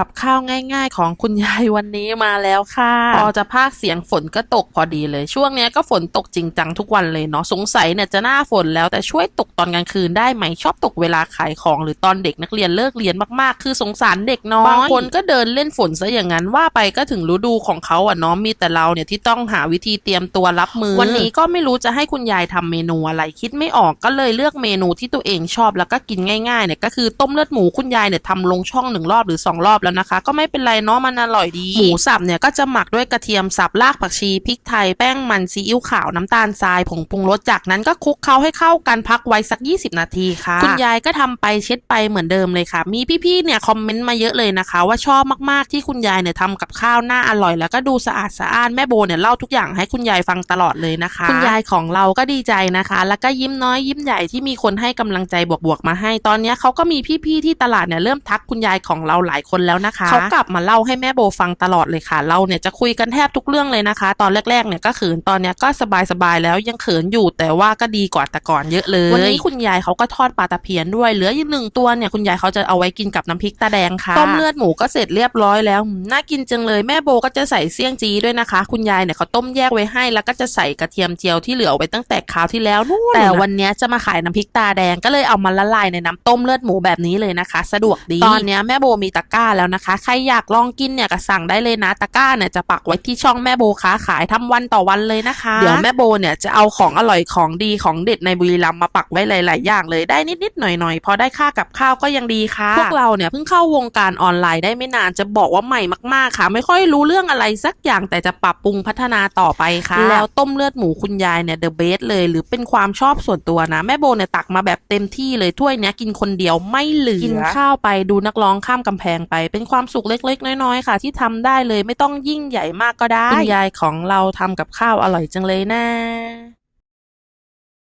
กับข้าวง่าย ๆ ของคุณยายวันนี้มาแล้วค่ะ พอจะพากเสียงฝนก็ตกพอดีเลย ช่วงเนี้ยก็ฝนตกจริงจังทุกวันเลยเนาะสงสัยเนี่ยจะหน้าฝนแล้วแต่ช่วยตกตอนกลางคืนได้ไหมชอบตกเวลาขายของ หรือตอนเด็กนักเรียนเลิกเรียนมากๆ คือสงสารเด็กน้อยบางคนก็เดินเล่นฝนซะอย่างนั้นว่าไปก็ถึงฤดูของเขาอะเนาะมีแต่เราเนี่ยที่ต้องหาวิธีเตรียมตัวรับมือ วันนี้ก็ไม่รู้จะให้คุณยายทำเมนูอะไรคิดไม่ออกก็เลยเลือกเมนูที่ตัวเองชอบแล้วก็กินง่ายๆเนี่ยก็คือต้มเลือดหมูคุณยายเนี่ยทำลงช่องหนึ่งรอบหรือสองรอบแล้วนะคะ ก็ไม่เป็นไรเนาะมันอร่อยดี หมูสับเนี่ยก็จะหมักด้วยกระเทียมสับรากผักชีพริกไทยแป้งมันซีอิ๊วขาวน้ำตาลทรายผงปรุงรสจากนั้นก็คลุกเคล้าให้เข้ากันพักไว้สัก 20 นาทีค่ะ คุณยายก็ทำไปเช็ดไปเหมือนเดิมเลยค่ะ มีพี่ๆเนี่ยคอมเมนต์มาเยอะเลยนะคะ ว่าชอบมากๆที่คุณยายเนี่ยทำกับข้าวน่าอร่อย แล้วก็ดูสะอาดสะอ้านแม่โบเนี่ยเล่าทุกอย่างให้คุณยายฟังตลอดเลยนะคะ คุณยายของเราก็ดีใจนะคะ แล้วก็ยิ้มน้อยยิ้มใหญ่ที่มีคนให้กำลังใจบวกๆมาให้ตอนเนี้ยเขาก็มีพี่ๆที่ตลาดเนี่ยเริ่มทักคุณยายของเราหลายคนแล้วนะคะเขากลับมาเล่าให้แม่โบฟังตลอดเลยค่ะ เราเนี่ยจะคุยกันแทบทุกเรื่องเลยนะคะ ตอนแรกๆเนี่ยก็เขินตอนเนี้ยก็สบายๆแล้วยังเขินอยู่แต่ว่าก็ดีกว่าแต่ก่อนเยอะเลย วันนี้คุณยายเขาก็ทอดปลาตะเพียนด้วยเหลืออีกหนึ่งตัวเนี่ยคุณยายเขาจะเอาไว้กินกับน้ำพริกตาแดงค่ะต้มเลือดหมูก็เสร็จเรียบร้อยแล้วหืมน่ากินจังเลยแม่โบก็จะใส่เสี่ยงจีด้วยนะคะ คุณยายเนี่ยเขาต้มแยกไว้ให้ แล้วก็จะใส่กระเทียมเจียวที่เหลือไว้ตั้งแต่คราวที่แล้วนู่นแต่วันเนี้ยจะมาขายน้ำพริกตาแดงก็เลยเอามาละลายในน้ำต้มเลือดหมูแบบนี้เลยนะคะ สะดวกดีตอนเนี้ยแม่โบมีตะกร้าแล้วนะคะ ใครอยากลองกินเนี่ยก็สั่งได้เลยนะตะกร้าเนี่ยจะปักไว้ที่ช่องแม่โบค้าขายทำวันต่อวันเลยนะคะ เดี๋ยวแม่โบเนี่ยจะเอาของอร่อยของดีของเด็ดในบุรีรัมย์มาปักไว้หลาย ๆ อย่างเลยได้นิด ๆ หน่อย ๆ พอได้ค่ากับข้าวก็ยังดีค่ะ พวกเราเนี่ยเพิ่งเข้าวงการออนไลน์ได้ไม่นานจะบอกว่าใหม่มาก ๆ ค่ะ ไม่ค่อยรู้เรื่องอะไรสักอย่างแต่จะปรับปรุงพัฒนาต่อไปค่ะ แล้วต้มเลือดหมูคุณยายเนี่ยเดอะเบสเลย หรือเป็นความชอบส่วนตัวนะแม่โบเนี่ยตักมาแบบเต็มที่เลยถ้วยเนี้ยกินคนเดียวไม่เหลือกินข้าวไปดูนักร้องข้ามกำแพงไปเป็นความสุขเล็ก ๆ น้อยๆค่ะ ที่ทำได้เลยไม่ต้องยิ่งใหญ่มากก็ได้คุณยายของเราทำกับข้าวอร่อยจังเลยนะ